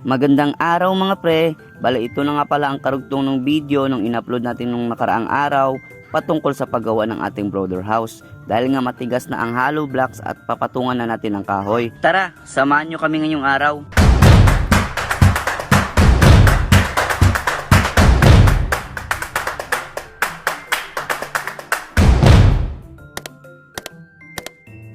Magandang araw mga pre. Bale ito na nga pala ang karugtong ng video nung in-upload natin nung nakaraang araw patungkol sa paggawa ng ating brother house. Dahil nga matigas na ang hollow blocks at papatungan na natin ang kahoy. Tara, samahan nyo kami ngayong araw.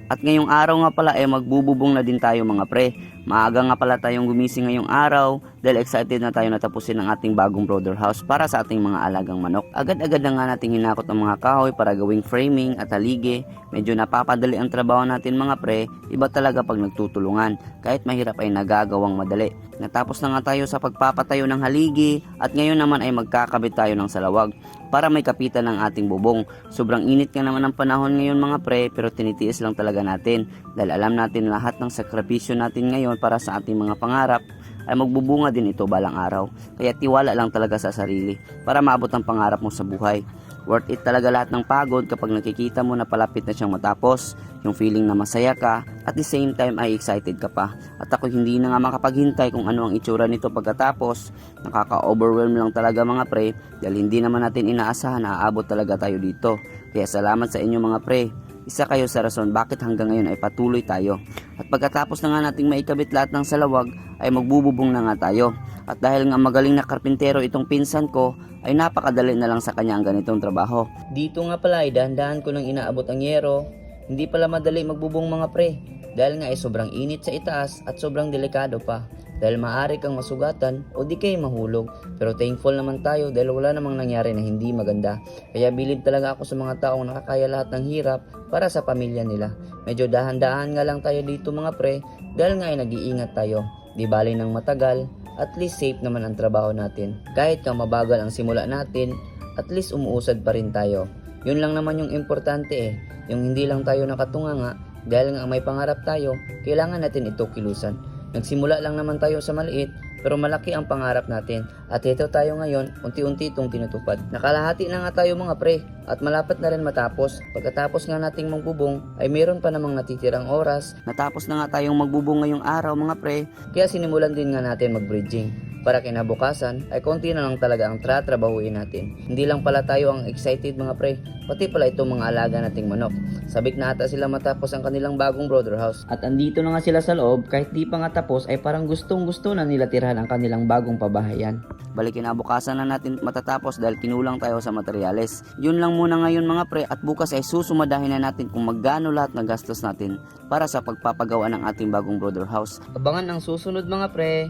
At ngayong araw nga pala ay magbububong na din tayo mga pre. Maaga nga pala tayong gumising ngayong araw dahil excited na tayo natapusin ang ating bagong brother house para sa ating mga alagang manok. Agad-agad na nga nating hinakot ang mga kahoy para gawing framing at haligi. Medyo napapadali ang trabaho natin mga pre. Iba talaga pag nagtutulungan. Kahit mahirap ay nagagawang madali. Natapos na nga tayo sa pagpapatayo ng haligi at ngayon naman ay magkakabit tayo ng salawag para may kapitan ng ating bubong. Sobrang init nga naman ang panahon ngayon mga pre pero tinitiis lang talaga natin dahil alam natin lahat ng sakripisyo natin ngayon para sa ating mga pangarap ay magbubunga din ito balang araw. Kaya tiwala lang talaga sa sarili para maabot ang pangarap mo sa buhay. Worth it talaga lahat ng pagod kapag nakikita mo na palapit na siyang matapos, yung feeling na masaya ka, at the same time ay excited ka pa. At ako hindi na nga makapaghintay kung ano ang itsura nito pagkatapos. Nakaka-overwhelm lang talaga mga pre, dahil hindi naman natin inaasahan na aabot talaga tayo dito. Kaya salamat sa inyo mga pre. Isa kayo sa rason bakit hanggang ngayon ay patuloy tayo. At pagkatapos na nga nating maikabit lahat ng salawag, ay magbububong na nga tayo. At dahil nga magaling na karpintero itong pinsan ko, ay napakadali na lang sa kanya ang ganitong trabaho. Dito nga pala ay dahan-dahan ko nang inaabot ang yero. Hindi pala madali magbubong mga pre. Dahil nga ay sobrang init sa itaas at sobrang delikado pa. Dahil maaari kang masugatan o di kayo mahulog. Pero thankful naman tayo dahil wala namang nangyari na hindi maganda. Kaya bilib talaga ako sa mga taong nakakaya lahat ng hirap para sa pamilya nila. Medyo dahan-dahan nga lang tayo dito mga pre dahil nga ay nag-iingat tayo. Di bali ng matagal, at least safe naman ang trabaho natin. Kahit nga mabagal ang simula natin, at least umuusad pa rin tayo. Yun lang naman yung importante eh. Yung hindi lang tayo nakatunganga dahil nga may pangarap tayo, kailangan natin ito kilusan. Nagsimula lang naman tayo sa maliit, pero malaki ang pangarap natin. At ito tayo ngayon, unti-unti itong tinutupad. Nakalahati na nga tayo mga pre, at malapit na rin matapos. Pagkatapos nga nating magbubong, ay meron pa namang natitirang oras. Natapos na nga tayong magbubong ngayong araw mga pre, kaya sinimulan din nga natin mag-bridging. Para kinabukasan ay konti na lang talaga ang tratrabahuin natin. Hindi lang pala tayo ang excited mga pre, pati pala itong mga alaga nating manok. Sabik na ata sila matapos ang kanilang bagong brother house. At andito na nga sila sa loob, kahit di pa nga tapos ay parang gustong gusto na nila tirahan ang kanilang bagong pabahayan. Balik kinabukasan na natin matatapos dahil kinulang tayo sa materyales. Yun lang muna ngayon mga pre at bukas ay susumadahin na natin kung magkano lahat ng gastos natin para sa pagpapagawa ng ating bagong brother house. Abangan ang susunod mga pre.